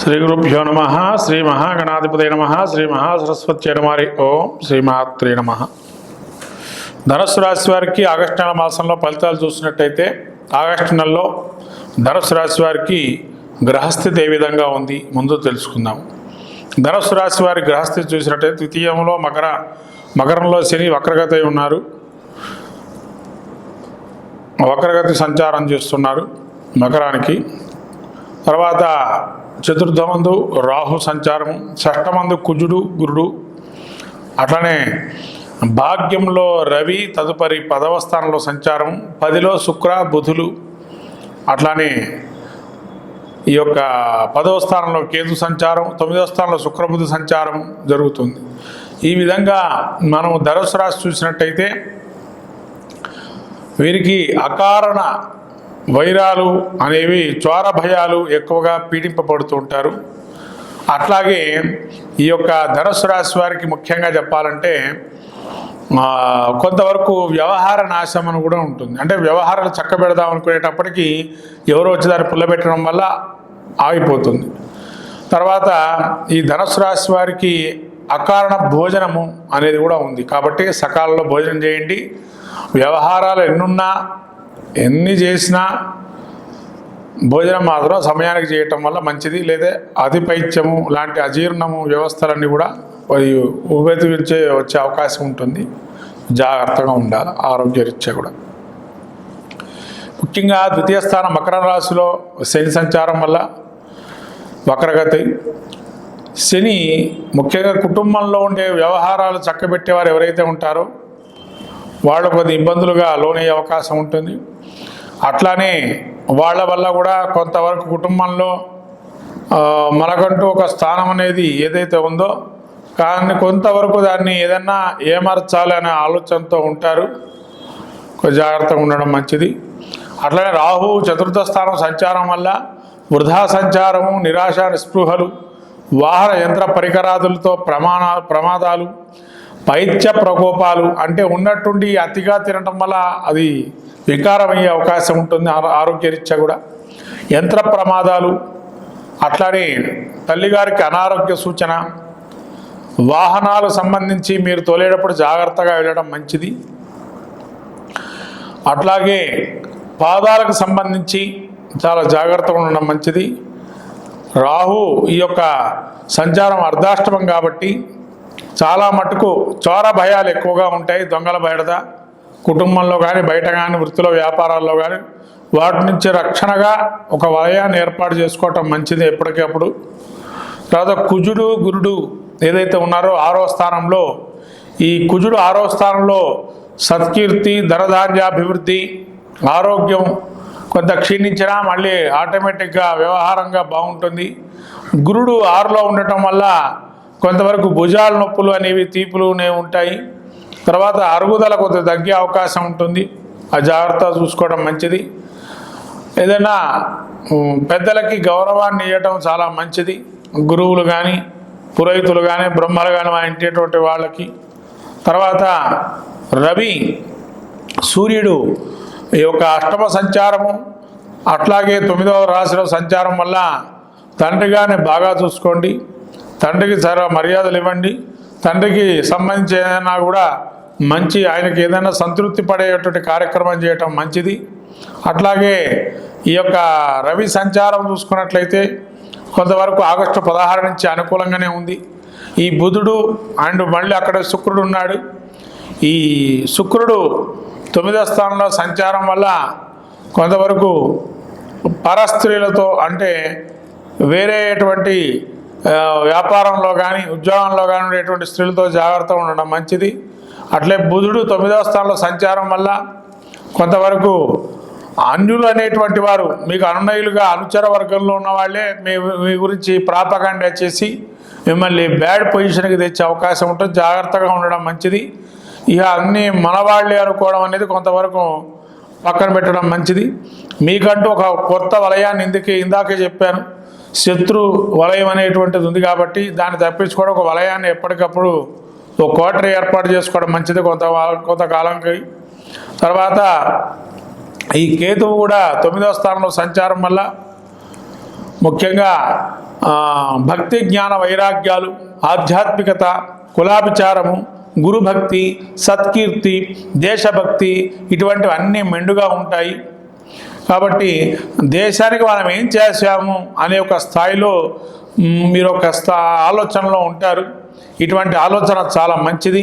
శ్రీ గురుభ్యో నమ శ్రీ మహాగణాధిపతి నమ శ్రీ మహాసరస్వతి నమారి ఓం శ్రీమాత్రే నమ. ధనుసు రాశి వారికి ఆగస్టు నెల మాసంలో ఫలితాలు చూసినట్టయితే ఆగస్టు నెలలో ధనుసు రాశి వారికి గ్రహస్థితి ఏ విధంగా ఉంది ముందు తెలుసుకుందాం. ధనుసు రాశి వారి గ్రహస్థితి చూసినట్టయితే ద్వితీయంలో మకర మకరంలో శని వక్రగతి ఉన్నారు. వక్రగతి సంచారం చేస్తున్నారు మకరానికి. తర్వాత చతుర్థమందు రాహు సంచారం షష్టమందు కుజుడు గురుడు. అట్లనే భాగ్యంలో రవి తదుపరి పదవ స్థానంలో సంచారం పదిలో శుక్ర బుధులు. అట్లానే ఈ యొక్క పదవ స్థానంలో కేతు సంచారం తొమ్మిదవ స్థానంలో శుక్రబుధ సంచారం జరుగుతుంది. ఈ విధంగా మనం ధనుసు రాశి చూసినట్టయితే వీరికి అకారణ వైరాలు అనేవి చోర భయాలు ఎక్కువగా పీడింపబడుతూ ఉంటారు. అట్లాగే ఈ యొక్క ధనుసు రాశి వారికి ముఖ్యంగా చెప్పాలంటే కొంతవరకు వ్యవహార నాశం అని కూడా ఉంటుంది. అంటే వ్యవహారాలు చక్కబెడదాం అనుకునేటప్పటికీ ఎవరో వచ్చి దాన్ని పుల్లబెట్టడం వల్ల ఆగిపోతుంది. తర్వాత ఈ ధనుసు రాశి వారికి అకారణ భోజనము అనేది కూడా ఉంది. కాబట్టి సకాలంలో భోజనం చేయండి. వ్యవహారాలు ఎన్నున్నా ఎన్ని చేసినా భోజనం మాత్రం సమయానికి చేయటం వల్ల మంచిది. లేదా అతిపైత్యము లాంటి అజీర్ణము వ్యవస్థలన్నీ కూడా ఉపయోగించే వచ్చే అవకాశం ఉంటుంది. జాగ్రత్తగా ఉండాలి. ఆరోగ్యరీత్యా కూడా. ముఖ్యంగా ద్వితీయ స్థానం మకర రాశిలో శని సంచారం వల్ల వక్రగతి. శని ముఖ్యంగా కుటుంబంలో ఉండే వ్యవహారాలు చక్కబెట్టేవారు ఎవరైతే ఉంటారో వాళ్ళు కొద్ది ఇబ్బందులుగా లోనయ్యే అవకాశం ఉంటుంది. అట్లానే వాళ్ళ వల్ల కూడా కొంతవరకు కుటుంబంలో మనకంటూ ఒక స్థానం అనేది ఏదైతే ఉందో కానీ కొంతవరకు దాన్ని ఏదన్నా ఏమర్చాలి అనే ఆలోచనతో ఉంటారు. జాగ్రత్తగా ఉండడం మంచిది. అట్లనే రాహు చతుర్థ స్థానం సంచారం వల్ల వృధా సంచారము నిరాశ నిస్పృహలు వాహన యంత్ర పరికరాదులతో ప్రమాణ ప్రమాదాలు పైత్య ప్రకోపాలు అంటే ఉన్నట్టుండి అతిగా తినటం వల్ల అది వికారమయ్యే అవకాశం ఉంటుంది ఆరోగ్యరీత్యా కూడా. యంత్ర ప్రమాదాలు అట్లానే తల్లిగారికి అనారోగ్య సూచన వాహనాలు సంబంధించి మీరు తోలేటప్పుడు జాగ్రత్తగా వెళ్ళడం మంచిది. అట్లాగే పాదాలకు సంబంధించి చాలా జాగ్రత్తగా ఉండడం మంచిది. రాహు ఈ యొక్క సంచారం అర్ధాష్టమం కాబట్టి చాలా మటుకు చోర భయాలు ఎక్కువగా ఉంటాయి దొంగల బయటద కుటుంబంలో కానీ బయట కానీ వృత్తిలో వ్యాపారాల్లో కానీ వాటి నుంచి రక్షణగా ఒక వలయాన్ని ఏర్పాటు చేసుకోవటం మంచిది ఎప్పటికప్పుడు తర్వాత కుజుడు గురుడు ఏదైతే ఉన్నారో ఆరో స్థానంలో ఈ కుజుడు ఆరో స్థానంలో సత్కీర్తి ధనధాన్యాభివృద్ధి ఆరోగ్యం కొంత క్షీణించినా మళ్ళీ ఆటోమేటిక్గా వ్యవహారంగా బాగుంటుంది. గురుడు ఆరులో ఉండటం వల్ల కొంతవరకు భుజాల నొప్పులు అనేవి తీపులునే ఉంటాయి. తర్వాత అరుగుదల కొంత తగ్గే అవకాశం ఉంటుంది. ఆ జాగ్రత్త చూసుకోవడం మంచిది. ఏదైనా పెద్దలకి గౌరవాన్ని ఇవ్వటం చాలా మంచిది. గురువులు కానీ పురోహితులు కానీ బ్రహ్మలు కానీ ఇంటేటువంటి వాళ్ళకి. తర్వాత రవి సూర్యుడు ఈ యొక్క అష్టమ సంచారము అట్లాగే తొమ్మిదవ రాశిలో సంచారం వల్ల తండ్రి గారిని బాగా చూసుకోండి. తండ్రికి చాలా మర్యాదలు ఇవ్వండి. తండ్రికి సంబంధించి ఏదైనా కూడా మంచి ఆయనకి ఏదైనా సంతృప్తి పడేటువంటి కార్యక్రమం చేయటం మంచిది. అట్లాగే ఈ యొక్క రవి సంచారం చూసుకున్నట్లయితే కొంతవరకు ఆగస్టు పదహారు నుంచి అనుకూలంగానే ఉంది. ఈ బుధుడు అండ్ మళ్ళీ అక్కడ శుక్రుడు ఉన్నాడు. ఈ శుక్రుడు తొమ్మిదో స్థానంలో సంచారం వల్ల కొంతవరకు పరస్త్రీలతో అంటే వేరేటువంటి వ్యాపారంలో కానీ ఉద్యోగంలో కానీ ఉండేటువంటి స్త్రీలతో జాగ్రత్త ఉండడం మంచిది. అట్లే బుధుడు తొమ్మిదవ స్థానంలో సంచారం వల్ల కొంతవరకు అన్యులు అనేటువంటి వారు మీకు అనునయులుగా అనుచర వర్గంలో ఉన్న వాళ్ళే మీ మీ గురించి ప్రాపకాండ చేసి మిమ్మల్ని బ్యాడ్ పొజిషన్కి తెచ్చే అవకాశం ఉంటుంది. జాగ్రత్తగా ఉండడం మంచిది. ఇక అన్నీ మనవాళ్ళే అనుకోవడం అనేది కొంతవరకు పక్కన పెట్టడం మంచిది. మీకంటూ ఒక కొత్త వలయాన్ని ఇందుకే ఇందాకే చెప్పాను. శత్రు వలయం అనేటువంటిది ఉంది కాబట్టి దాన్ని తప్పించుకోవడం ఒక వలయాన్ని ఎప్పటికప్పుడు ఒక క్వార్టర్ ఏర్పాటు చేసుకోవడం మంచిది కొంత కొంతకాలంకి. తర్వాత ఈ కేతువు కూడా తొమ్మిదవ స్థానంలో సంచారం వల్ల ముఖ్యంగా భక్తి జ్ఞాన వైరాగ్యాలు ఆధ్యాత్మికత కులాభిచారము గురుభక్తి సత్కీర్తి దేశభక్తి ఇటువంటివన్నీ మెండుగా ఉంటాయి. కాబట్టి దేశానికి మనం ఏం చేసాము అనే ఒక స్థాయిలో మీరు ఒక స్థా ఆలోచనలో ఉంటారు. ఇటువంటి ఆలోచన చాలా మంచిది.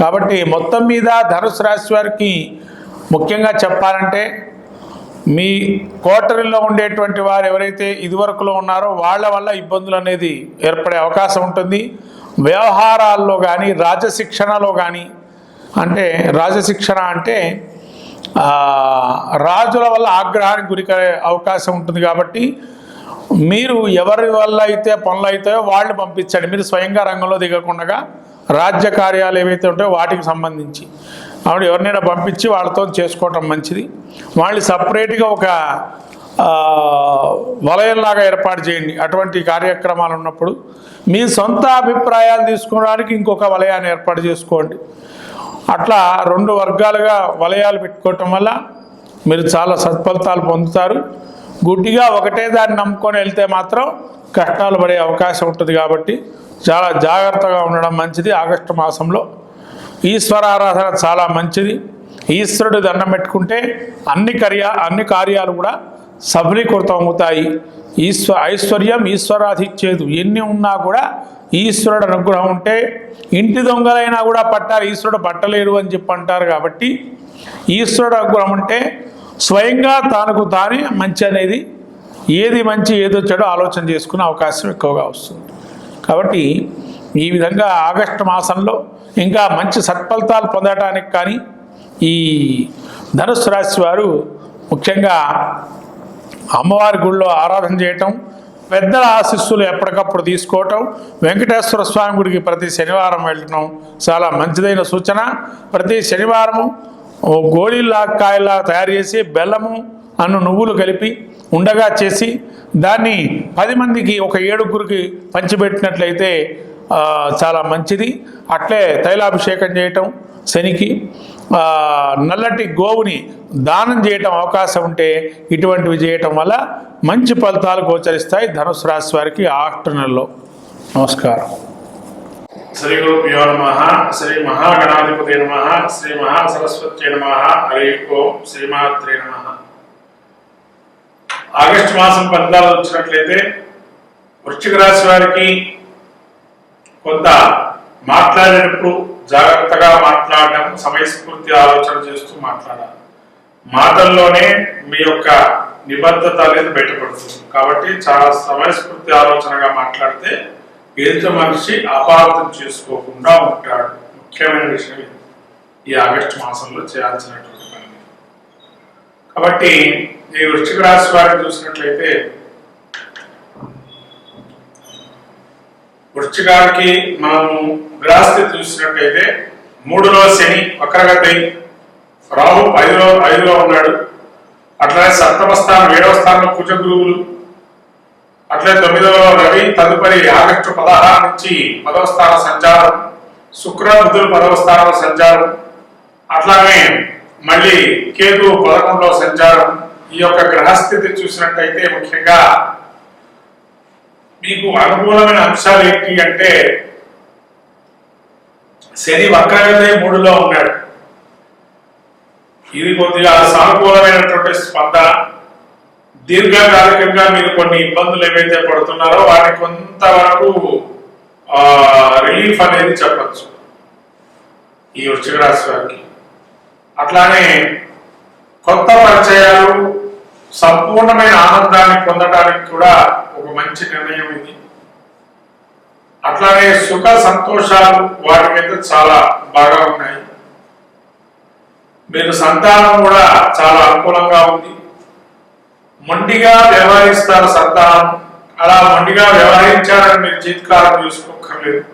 కాబట్టి మొత్తం మీద ధనుసు రాశి వారికి ముఖ్యంగా చెప్పాలంటే మీ కోటరీలో ఉండేటువంటి వారు ఎవరైతే ఇదివరకులో ఉన్నారో వాళ్ళ వల్ల ఇబ్బందులు అనేది ఏర్పడే అవకాశం ఉంటుంది. వ్యవహారాల్లో కానీ రాజశిక్షణలో కానీ అంటే రాజశిక్షణ అంటే రాజుల వల్ల ఆగ్రహానికి గురికే అవకాశం ఉంటుంది కాబట్టి మీరు ఎవరి వల్ల అయితే పనులు అవుతాయో వాళ్ళు పంపించండి. మీరు స్వయంగా రంగంలో దిగకుండా రాజ్య కార్యాలు ఏవైతే ఉంటాయో వాటికి సంబంధించి. ఆవిడ ఎవరినైనా పంపించి వాళ్ళతో చేసుకోవటం మంచిది. వాళ్ళు సపరేట్గా ఒక వలయంలాగా ఏర్పాటు చేయండి. అటువంటి కార్యక్రమాలు ఉన్నప్పుడు మీ సొంత అభిప్రాయాలు తీసుకోవడానికి ఇంకొక వలయాన్ని ఏర్పాటు చేసుకోండి. అట్లా రెండు వర్గాలుగా వలయాలు పెట్టుకోవటం వల్ల మీరు చాలా సత్ఫలితాలు పొందుతారు. గుడ్డిగా ఒకటే దాన్ని నమ్ముకొని వెళ్తే మాత్రం కష్టాలు పడే అవకాశం ఉంటుంది కాబట్టి చాలా జాగ్రత్తగా ఉండడం మంచిది ఆగస్టు మాసంలో. ఈశ్వర ఆరాధన చాలా మంచిది. ఈశ్వరుడు దండం పెట్టుకుంటే అన్ని కార్య అన్ని కార్యాలు కూడా సఫలీకృతం అవుతాయి. ఈశ్వ ఐశ్వర్యం ఈశ్వరాధిచ్చేదు. ఎన్ని ఉన్నా కూడా ఈశ్వరుడు అనుగ్రహం ఉంటే ఇంటి దొంగలైనా కూడా పట్టారు ఈశ్వరుడు పట్టలేరు అని చెప్పి అంటారు కాబట్టి ఈశ్వరుడు అనుగ్రహం ఉంటే స్వయంగా తనకు తానే మంచి అనేది ఏది మంచి ఏదో చెడు ఆలోచన చేసుకునే అవకాశం ఎక్కువగా వస్తుంది. కాబట్టి ఈ విధంగా ఆగస్టు మాసంలో ఇంకా మంచి సత్ఫలితాలు పొందడానికి కానీ ఈ ధనుసు రాశి వారు ముఖ్యంగా అమ్మవారి గుళ్ళో ఆరాధన చేయటం పెద్దల ఆశీస్సులు ఎప్పటికప్పుడు తీసుకోవటం వెంకటేశ్వర స్వామి గుడికి ప్రతి శనివారం వెళ్ళటం చాలా మంచిదైన సూచన. ప్రతి శనివారము ఓ గోళీలా కాయలా తయారు చేసి బెల్లము అన్ను నువ్వులు కలిపి ఉండగా చేసి దాన్ని పది మందికి ఒక ఏడుగురికి పంచిపెట్టినట్లయితే చాలా మంచిది. అట్లే తైలాభిషేకం చేయటం శనికి. నల్లటి గోవుని దానం చేయటం అవకాశం ఉంటే ఇటువంటివి చేయటం వల్ల మంచి ఫలితాలు గోచరిస్తాయి. ధనుసు రాశి వారికి ఆక్టు నెలలో నమస్కారం. శ్రీ గురుభ్యో నమ. శ్రీ మహాగణాధిపతి నమ. శ్రీ మహాసరస్వతి నమ. హరి ఓం శ్రీమాత్రే నమ. ఆగస్టు మాసం ఫలితాలు వచ్చినట్లయితే వృశ్చిక రాశి వారికి కొంత మాట్లాడేటప్పుడు జాగ్రత్తగా మాట్లాడడం సమయస్ఫూర్తి ఆలోచన చేస్తూ మాట్లాడాలి. మాటల్లోనే మీ యొక్క నిబద్ధత అనేది బయటపడుతుంది. కాబట్టి చాలా సమయస్ఫూర్తి ఆలోచనగా మాట్లాడితే ఎదుటి మనిషి అపార్థం చేసుకోకుండా ఉంటాడు. ముఖ్యమైన విషయం ఈ ఆగస్టు మాసంలో చేయాల్సినటువంటి పని. కాబట్టి ఈ వృశ్చిక రాశి వారిని చూసినట్లయితే వృశ్చికానికి మనము గ్రహస్థితి చూసినట్టయితే మూడులో శని వక్రగతి రాహు ఐదులో ఐదులో ఉన్నాడు. అట్లనే సప్తమ స్థానం ఏడవ స్థానంలో కుజ గురువులు. అట్లే తొమ్మిదవ రవి తదుపరి ఆగస్టు పదహారు నుంచి పదవ స్థాన సంచారం శుక్ర బుద్ధులు పదవ స్థానం సంచారం. అట్లానే మళ్ళీ కేతు పదకొండవ సంచారం. ఈ యొక్క గ్రహస్థితి చూసినట్టయితే ముఖ్యంగా మీకు అనుకూలమైన అంశాలు ఏంటి అంటే శని వక్రగతి మూడులో ఉన్నాడు. ఇది కొద్దిగా సానుకూలమైనటువంటి స్పందన. దీర్ఘకాలికంగా మీరు కొన్ని ఇబ్బందులు ఏవైతే పడుతున్నారో వాటి కొంతవరకు రిలీఫ్ అనేది చెప్పచ్చు. ఈ వృశ్చిక రాశి వారికి. అట్లానే కొత్త పరిచయాలు సంపూర్ణమైన ఆనందాన్ని పొందడానికి కూడా ఒక మంచి నిర్ణయం ఇది. అట్లానే సుఖ సంతోషాలు వాటి మీద చాలా బాగా ఉన్నాయి. మీరు సంతానం కూడా చాలా అనుకూలంగా ఉంది. మొండిగా వ్యవహరిస్తారు సంతానం. అలా మొండిగా వ్యవహరించాలని మీరు జీవితకాలం చూసుకోక్కర్లేదు.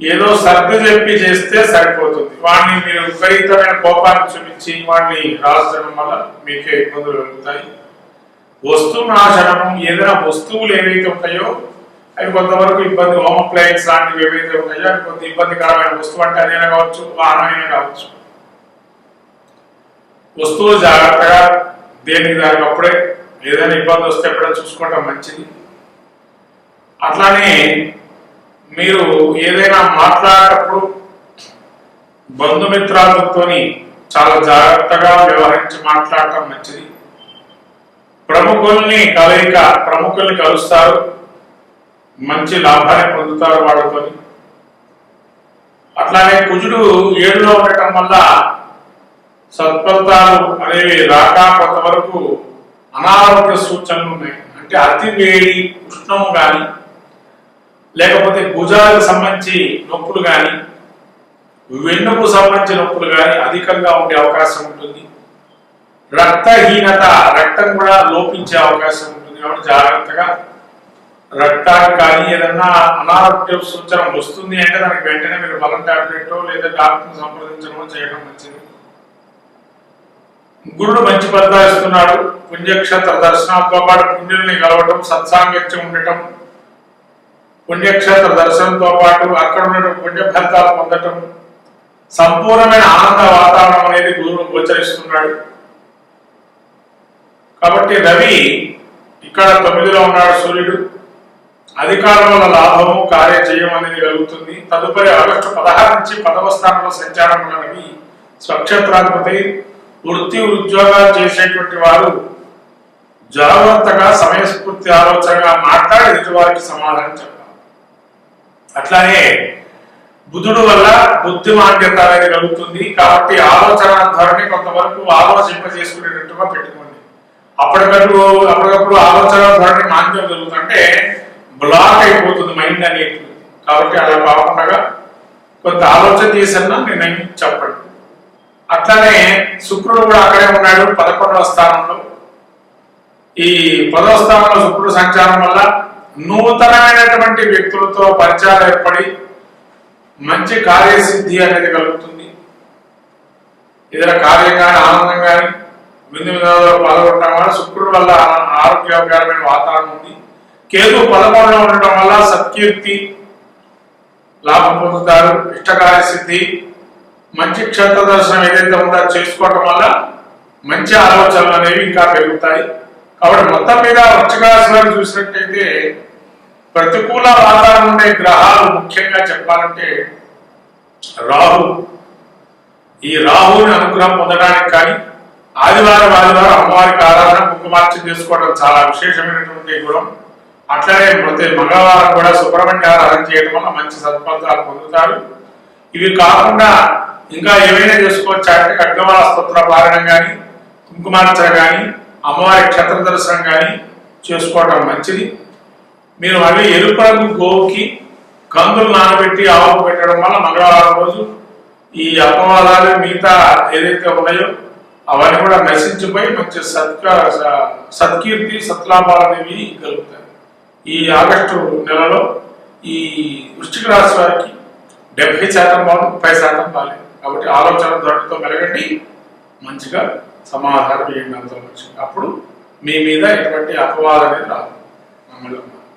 ఏదో సర్ది చెప్పి చేస్తే సరిపోతుంది. వాడిని మీరు విపరీతమైన కోపాన్ని చూపించి వాడిని రాల్చడం వల్ల మీకే ఇబ్బందులు కలుగుతాయి. వస్తువు నాశనం ఏదైనా వస్తువులు ఏవైతే ఉంటాయో అవి కొంతవరకు ఇబ్బంది హోమ్ అప్లయన్స్ లాంటివి ఏవైతే ఉన్నాయో అవి కొంత ఇబ్బందికరమైన వస్తువు అంటే అదైనా కావచ్చు వాహనమైనా కావచ్చు. వస్తువు జాగ్రత్తగా దేనికి దానికి అప్పుడే ఏదైనా ఇబ్బంది వస్తే ఎప్పుడైనా చూసుకోవటం మంచిది. అట్లానే మీరు ఏదైనా మాట్లాడేటప్పుడు బంధుమిత్రాలతోని చాలా జాగ్రత్తగా వ్యవహరించి మాట్లాడటం మంచిది. ప్రముఖుల్ని కలయిక ప్రముఖుల్ని కలుస్తారు. మంచి లాభాన్ని పొందుతారు వాళ్ళతో అట్లానే కుజుడు ఏడులో ఉండటం వల్ల సత్ఫలితాలు అనేవి రాక కొంతవరకు అనారోగ్య సూచనలు ఉన్నాయి. అంటే అతి వేడి ఉష్ణము కానీ లేకపోతే భుజాలకు సంబంధించి నొప్పులు కానీ వెన్నుకు సంబంధించి నొప్పులు కానీ అధికంగా ఉండే అవకాశం ఉంటుంది. రక్తహీనత రక్తం కూడా లోపించే అవకాశం ఉంటుంది కాబట్టి జాగ్రత్తగా రక్తానికి కానీ ఏదన్నా అనారోగ్య సూచన వస్తుంది అంటే దానికి వెంటనే మీరు బలం టాబ్లెట్ లేదా డాక్టర్ని సంప్రదించడం చేయడం మంచిది. గురుడు మంచి ఫలితాలు ఇస్తున్నాడు. పుణ్యక్షేత్ర దర్శనాలతో పాటు పుణ్యుల్ని కలవటం సత్సాంగత్యం ఉండటం పుణ్యక్షేత్ర దర్శనంతో పాటు అక్కడ ఉన్న పుణ్య ఫలితాలు పొందటం సంపూర్ణమైన ఆనంద వాతావరణం అనేది గురువు గోచరిస్తున్నాడు. కాబట్టి రవి ఇక్కడ తొమ్మిదిలో ఉన్నాడు సూర్యుడు. అధికారం వల్ల లాభము కార్యజయం అనేది కలుగుతుంది. తదుపరి ఆగస్టు పదహారు నుంచి పదవ స్థానంలో సంచారం స్వక్షేత్రాధిపతి. వృత్తి ఉద్యోగాలు చేసేటువంటి వారు జాగ్రత్తగా సమయస్ఫూర్తి ఆలోచనగా మాట్లాడి ఎదుటివారికి సమాధానం చెప్పాలి అట్లానే బుధుడు వల్ల బుద్ధిమాంద్యత అనేది కలుగుతుంది కాబట్టి ఆలోచన ధోరణి కొంతవరకు ఆలోచింప చేసుకునేటట్టుగా పెట్టుకోండి. అప్పటికప్పుడు అప్పటికప్పుడు ఆలోచన ధోరణి మాంద్యం కలుగుతుంటే బ్లాక్ అయిపోతుంది మైండ్ అనేది. కాబట్టి అలా కాకుండా కొంత ఆలోచన చేసన్నా నిర్ణయం చెప్పండి. అట్లానే శుక్రుడు కూడా అక్కడే ఉన్నాడు పదకొండవ స్థానంలో. ఈ పదవ స్థానంలో శుక్రుడు సంచారం వల్ల నూతనమైనటువంటి వ్యక్తులతో పరిచయాలు ఏర్పడి మంచి కార్యసిద్ధి అనేది కలుగుతుంది. ఇతర కార్యం కానీ ఆనందం కానీ విందు వినోదాల్లో పాల్గొనడం వల్ల శుక్రుడు వల్ల ఆరోగ్యకరమైన వాతావరణం ఉంది. కేతు పదకొండులో ఉండటం వల్ల సత్కీర్తి లాభం పొందుతారు. ఇష్టకార్య సిద్ధి మంచి క్షేత్ర దర్శనం ఏదైతే ఉందో చేసుకోవటం వల్ల మంచి ఆలోచనలు అనేవి ఇంకా పెరుగుతాయి. కాబట్టి మొత్తం మీద వృశ్చిక రాశి వారు చూసినట్టయితే ప్రతికూల వాతావరణం ఉండే గ్రహాలు ముఖ్యంగా చెప్పాలంటే రాహు. ఈ రాహుని అనుగ్రహం పొందడానికి కానీ ఆదివారం ఆదివారం అమ్మవారికి ఆరాధన కుంకుమార్చన చేసుకోవడం చాలా విశేషమైనటువంటి గుణం. అట్లనే ప్రతి మంగళవారం కూడా సుబ్రహ్మణ్య ఆరాధన చేయడం వల్ల మంచి సత్ఫలితాలు పొందుతారు. ఇవి కాకుండా ఇంకా ఏమైనా చేసుకోవచ్చా అంటే ఖడ్గమాల స్తోత్ర పారణం కానీ కుంకుమార్చన కానీ అమ్మవారి క్షేత్ర దర్శనం కానీ చేసుకోవడం మంచిది. మీరు అవి ఎరుపు రంగు గోవుకి కందులు నానబెట్టి ఆవుకు పెట్టడం వల్ల మంగళవారం రోజు ఈ అపవాదాలు మిగతా ఏదైతే ఉన్నాయో అవన్నీ కూడా నశించిపోయి మంచి సత్క సత్కీర్తి సత్లాభాలు అనేవి కలుగుతాయి. ఈ ఆగస్టు నెలలో ఈ వృష్టిక రాశి వారికి డెబ్బై శాతం బాగు ముప్పై శాతం బాగాలేదు. కాబట్టి ఆలోచన ధోరణితో మెలగండి మంచిగా సమాధానం చేయండి అంత అప్పుడు మీ మీద ఎటువంటి అపవాదం అనేది రాదు. మమ్మల్ని